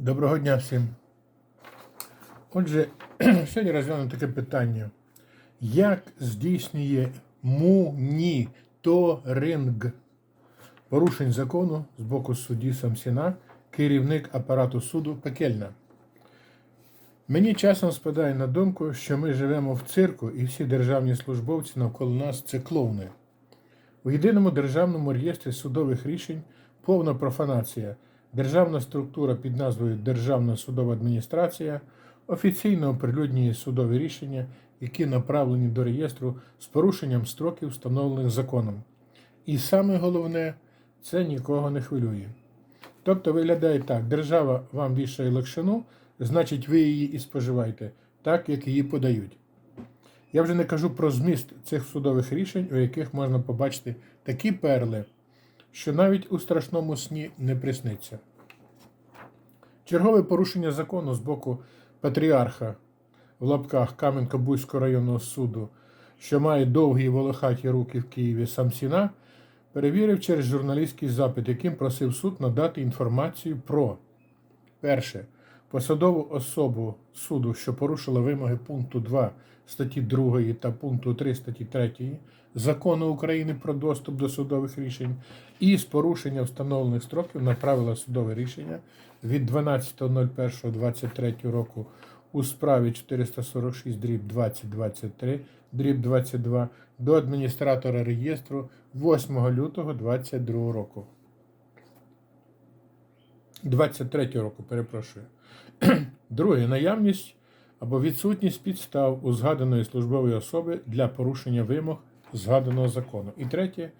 Доброго дня всім. Отже, сьогодні розглянемо таке питання. Як здійснює моніторинг порушень закону з боку судді Самсіна керівник апарату суду Пекельна? Мені часом спадає на думку, що ми живемо в цирку і всі державні службовці навколо нас це клоуни. У єдиному державному реєстрі судових рішень повна профанація. Державна структура під назвою Державна судова адміністрація офіційно оприлюднює судові рішення, які направлені до реєстру з порушенням строків, встановлених законом. І саме головне, це нікого не хвилює. Тобто виглядає так: держава вам вішає лакшину, значить, ви її і споживаєте, так як її подають. Я вже не кажу про зміст цих судових рішень, у яких можна побачити такі перли, що навіть у страшному сні не присниться. Чергове порушення закону з боку патріарха в лапках Кам'янка-Бузького районного суду, що має довгі волохаті руки в Києві Самсіна, перевірив через журналістський запит, яким просив суд надати інформацію про перше. Посадову особу суду, що порушила вимоги пункту 2 статті 2 та пункту 3 статті 3 Закону України про доступ до судових рішень і з порушення встановлених строків направила судове рішення від 12.01.23 року у справі 446 дріб 2023 дріб 22 до адміністратора реєстру 8 лютого 2022 року. 23 року, перепрошую. Друге, наявність або відсутність підстав у згаданої службової особи для порушення вимог згаданого закону. І третє,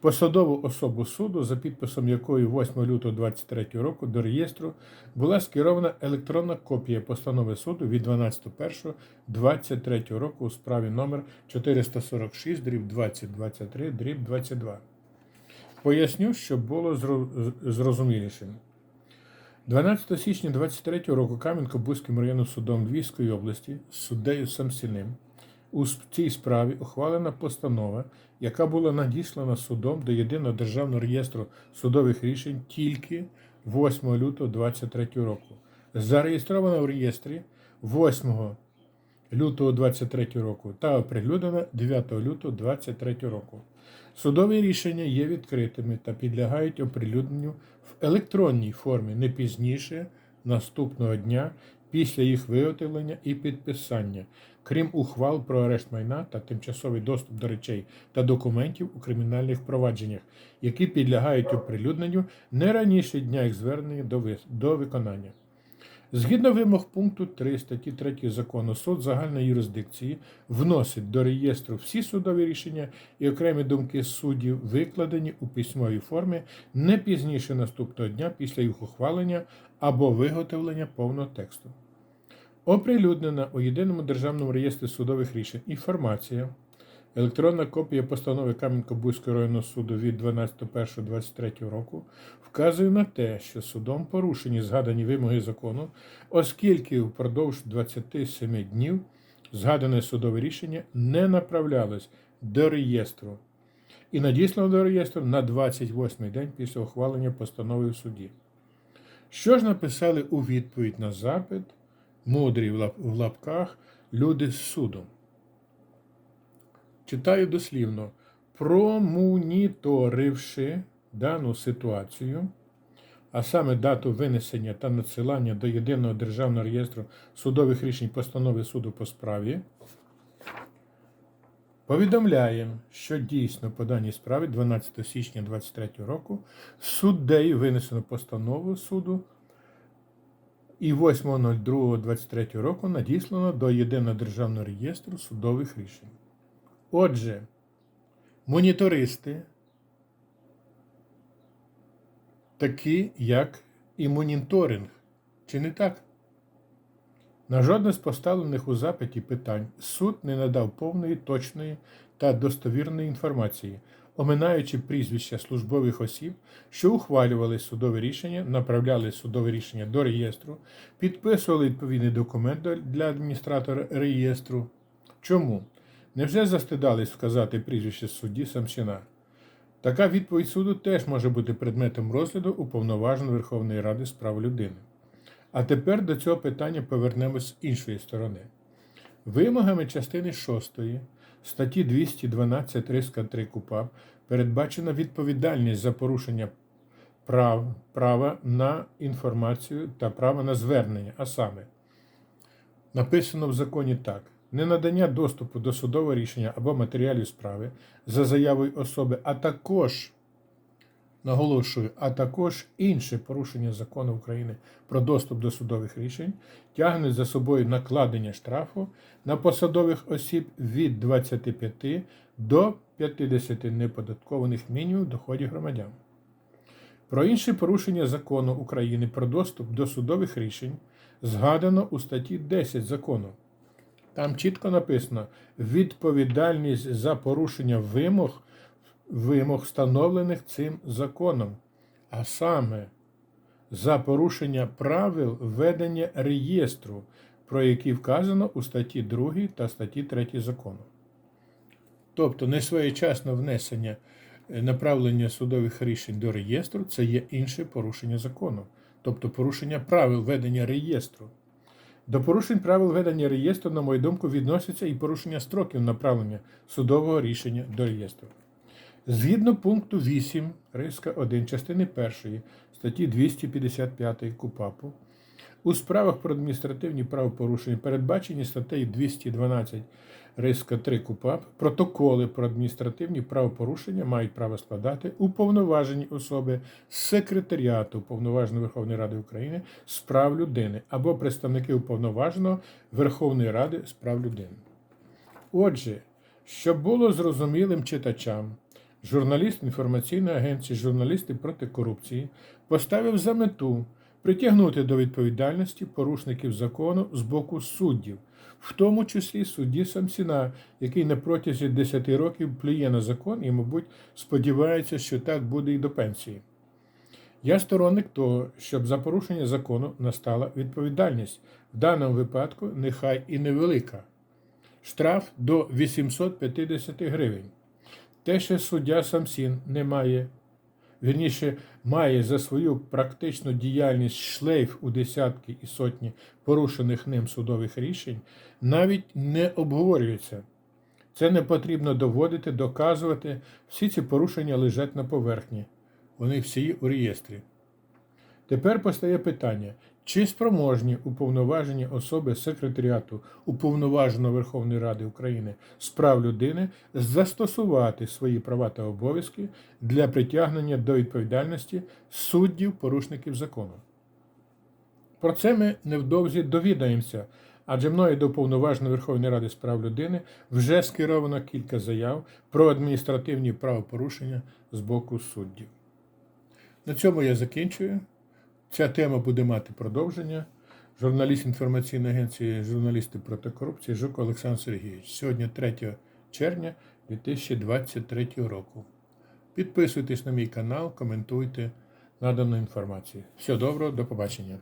посадову особу суду, за підписом якої 8 лютого 2023 року до реєстру була скерована електронна копія постанови суду від 12.01.2023 року у справі номер 446 дріб 2023 дріб 22. Поясню, щоб було зро- зрозумілішим. 12 січня 23 року Кам'янко-Бузьким районним судом Львівської області з суддею Самсіним у цій справі ухвалена постанова, яка була надіслана судом до єдиного державного реєстру судових рішень тільки 8 лютого 23 року. Зареєстрована в реєстрі 8 лютого 23 року та оприлюднена 9 лютого 23 року. Судові рішення є відкритими та підлягають оприлюдненню в електронній формі не пізніше наступного дня після їх виготовлення і підписання, крім ухвал про арешт майна та тимчасовий доступ до речей та документів у кримінальних провадженнях, які підлягають оприлюдненню не раніше дня їх звернення до виконання. Згідно вимог пункту 3 статті 3 закону, суд загальної юрисдикції вносить до реєстру всі судові рішення і окремі думки суддів, викладені у письмовій формі не пізніше наступного дня після їх ухвалення або виготовлення повного тексту. Оприлюднена у єдиному державному реєстрі судових рішень інформація. Електронна копія постанови Кам'янко-Бузького районного суду від 12.01.23 року вказує на те, що судом порушені згадані вимоги закону, оскільки впродовж 27 днів згадане судове рішення не направлялось до реєстру і надіслано до реєстру на 28-й день після ухвалення постанови в суді. Що ж написали у відповідь на запит мудрі в лапках люди з судом? Читаю дослівно. Промоніторивши дану ситуацію, а саме дату винесення та надсилання до єдиного державного реєстру судових рішень постанови суду по справі, повідомляємо, що дійсно по даній справі 12 січня 2023 року суддею винесено постанову суду і 8.02.23 року надіслано до єдиного державного реєстру судових рішень. Отже, монітористи, такі як і моніторинг, чи не так? На жодне з поставлених у запиті питань суд не надав повної, точної та достовірної інформації, оминаючи прізвища службових осіб, що ухвалювали судове рішення, направляли судове рішення до реєстру, підписували відповідний документ для адміністратора реєстру. Чому? Невже застидались вказати прізвище судді Самсіна? Така відповідь суду теж може бути предметом розгляду уповноваженої Верховної Ради з прав людини. А тепер до цього питання повернемось з іншої сторони. Вимогами частини 6 статті 212 риска 3 КУПАП передбачена відповідальність за порушення прав, права на інформацію та права на звернення, а саме написано в законі так: ненадання доступу до судового рішення або матеріалів справи за заявою особи, а також наголошую, а також інше порушення закону України про доступ до судових рішень тягне за собою накладення штрафу на посадових осіб від 25 до 50 неподаткованих мінімумів доходів громадян. Про інші порушення закону України про доступ до судових рішень згадано у статті 10 закону. Там чітко написано відповідальність за порушення вимог, вимог, встановлених цим законом, а саме за порушення правил ведення реєстру, про які вказано у статті 2 та статті 3 закону. Тобто несвоєчасне внесення е, направлення судових рішень до реєстру це є інше порушення закону, тобто порушення правил ведення реєстру. До порушень правил ведення реєстру, на мою думку, відносяться і порушення строків направлення судового рішення до реєстру. Згідно пункту 8 риска 1 частини 1 статті 255 КУПАПу, у справах про адміністративні правопорушення, передбачені статтею 212 риска 3 КУПАП, протоколи про адміністративні правопорушення мають право складати уповноважені особи секретаріату Уповноваженої Верховної Ради України з прав людини або представники уповноваженого Верховної Ради з прав людини. Отже, щоб було зрозумілим читачам, журналіст інформаційної агенції Журналісти проти корупції поставив за мету притягнути до відповідальності порушників закону з боку суддів, в тому числі судді Самсіна, який на протязі 10 років плює на закон і, мабуть, сподівається, що так буде і до пенсії. Я сторонник того, щоб за порушення закону настала відповідальність, в даному випадку нехай і невелика. Штраф до 850 гривень. Те, що суддя Самсін не має, вірніше, має за свою практичну діяльність шлейф у десятки і сотні порушених ним судових рішень, навіть не обговорюється. Це не потрібно доводити, доказувати. Всі ці порушення лежать на поверхні. Вони всі у реєстрі. Тепер постає питання, чи спроможні уповноважені особи секретаріату Уповноваженої Верховної Ради України з прав людини застосувати свої права та обов'язки для притягнення до відповідальності суддів порушників закону. Про це ми невдовзі довідаємося, адже мною до Уповноваженої Верховної Ради з прав людини вже скеровано кілька заяв про адміністративні правопорушення з боку суддів. На цьому я закінчую. Ця тема буде мати продовження. Журналіст інформаційної агенції Журналісти проти корупції Жук Олександр Сергійович. Сьогодні 3 червня 2023 року. Підписуйтесь на мій канал, коментуйте надану інформацію. Всього доброго, до побачення.